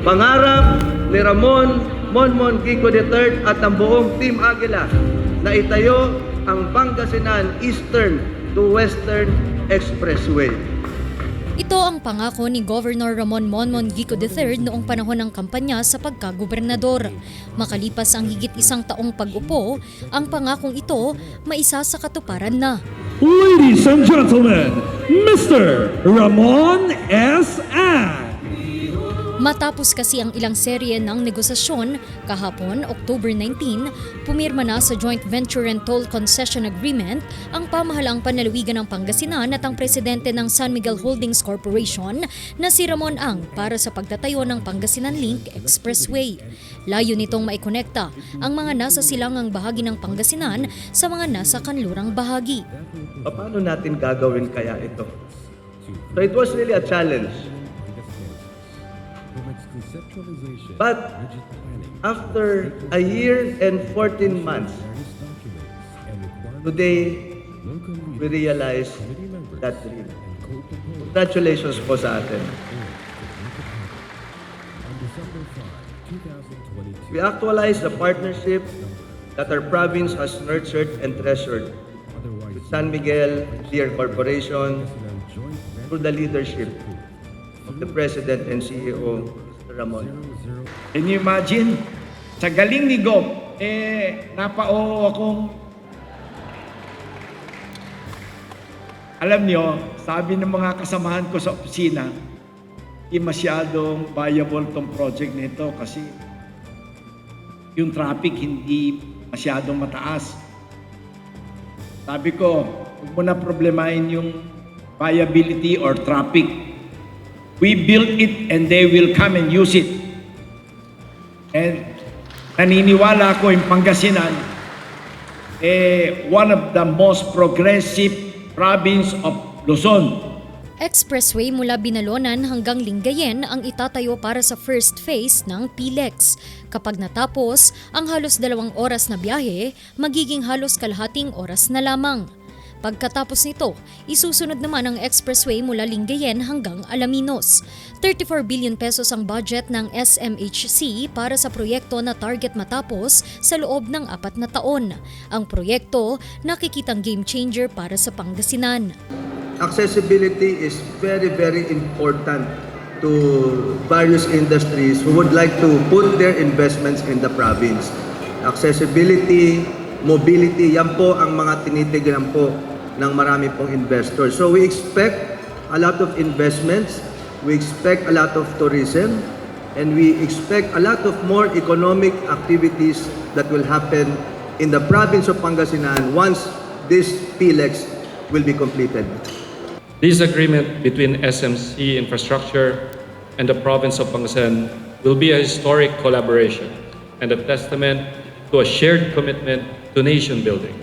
Pangarap ni Ramon Monmon Kiko III at ang buong Team Agila na itayo ang Pangasinan Eastern to Western Expressway. Ito ang pangako ni Governor Ramon Monmon Gico III noong panahon ng kampanya sa pagkagobernador. Makalipas ang higit isang taong pag-upo, ang pangakong ito maisa sa katuparan na. Ladies and gentlemen, Mr. Ramon S. Matapos kasi ang ilang serye ng negosasyon, kahapon, October 19, pumirma na sa Joint Venture and Toll Concession Agreement ang pamahalang panlalawigan ng Pangasinan at ang presidente ng San Miguel Holdings Corporation na si Ramon Ang para sa pagtatayo ng Pangasinan Link Expressway. Layo nitong maikonekta ang mga nasa silangang bahagi ng Pangasinan sa mga nasa kanlurang bahagi. Paano natin gagawin kaya ito? So it was really a challenge. But after a year and 14 months, today we realize that dream. Congratulations po sa atin. We actualize the partnership that our province has nurtured and treasured with San Miguel Deer Corporation through the leadership of the President and CEO. Ramon. Can you imagine? Sa galing ni Gop, eh, napao akong... Alam nyo, sabi ng mga kasamahan ko sa opisina, hindi masyadong viable tong project nito kasi yung traffic hindi masyadong mataas. Sabi ko, huwag mo na problemahin yung viability or traffic. We built it and they will come and use it. And naniniwala ako yung Pangasinan, eh, one of the most progressive province of Luzon. Expressway mula Binalonan hanggang Lingayen ang itatayo para sa first phase ng PLEX. Kapag natapos, ang halos dalawang oras na biyahe, magiging halos kalahating oras na lamang. Pagkatapos nito, isusunod naman ang expressway mula Lingayen hanggang Alaminos. 34 billion pesos ang budget ng SMHC para sa proyekto na target matapos sa loob ng apat na taon. Ang proyekto nakikitang game changer para sa Pangasinan. Accessibility is very, very important to various industries who would like to put their investments in the province. Accessibility, mobility, yan po ang mga tinitignan po ng marami pong investors. So we expect a lot of investments, we expect a lot of tourism, and we expect a lot of more economic activities that will happen in the province of Pangasinan once this PLEX will be completed. This agreement between SMC Infrastructure and the province of Pangasinan will be a historic collaboration and a testament to a shared commitment to nation building.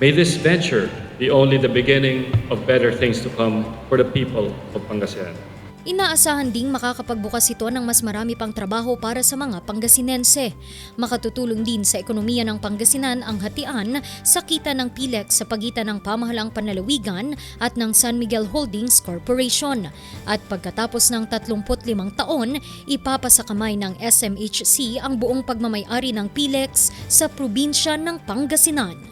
May this venture be only the beginning of better things to come for the people of Pangasinan. Inaasahan ding makakapagbukas ito ng mas marami pang trabaho para sa mga Pangasinense. Makatutulong din sa ekonomiya ng Pangasinan ang hatian sa kita ng PILEX sa pagitan ng pamahalang panlalawigan at ng San Miguel Holdings Corporation. At pagkatapos ng 35 taon, ipapasakamay ng SMHC ang buong pagmamayari ng PILEX sa probinsya ng Pangasinan.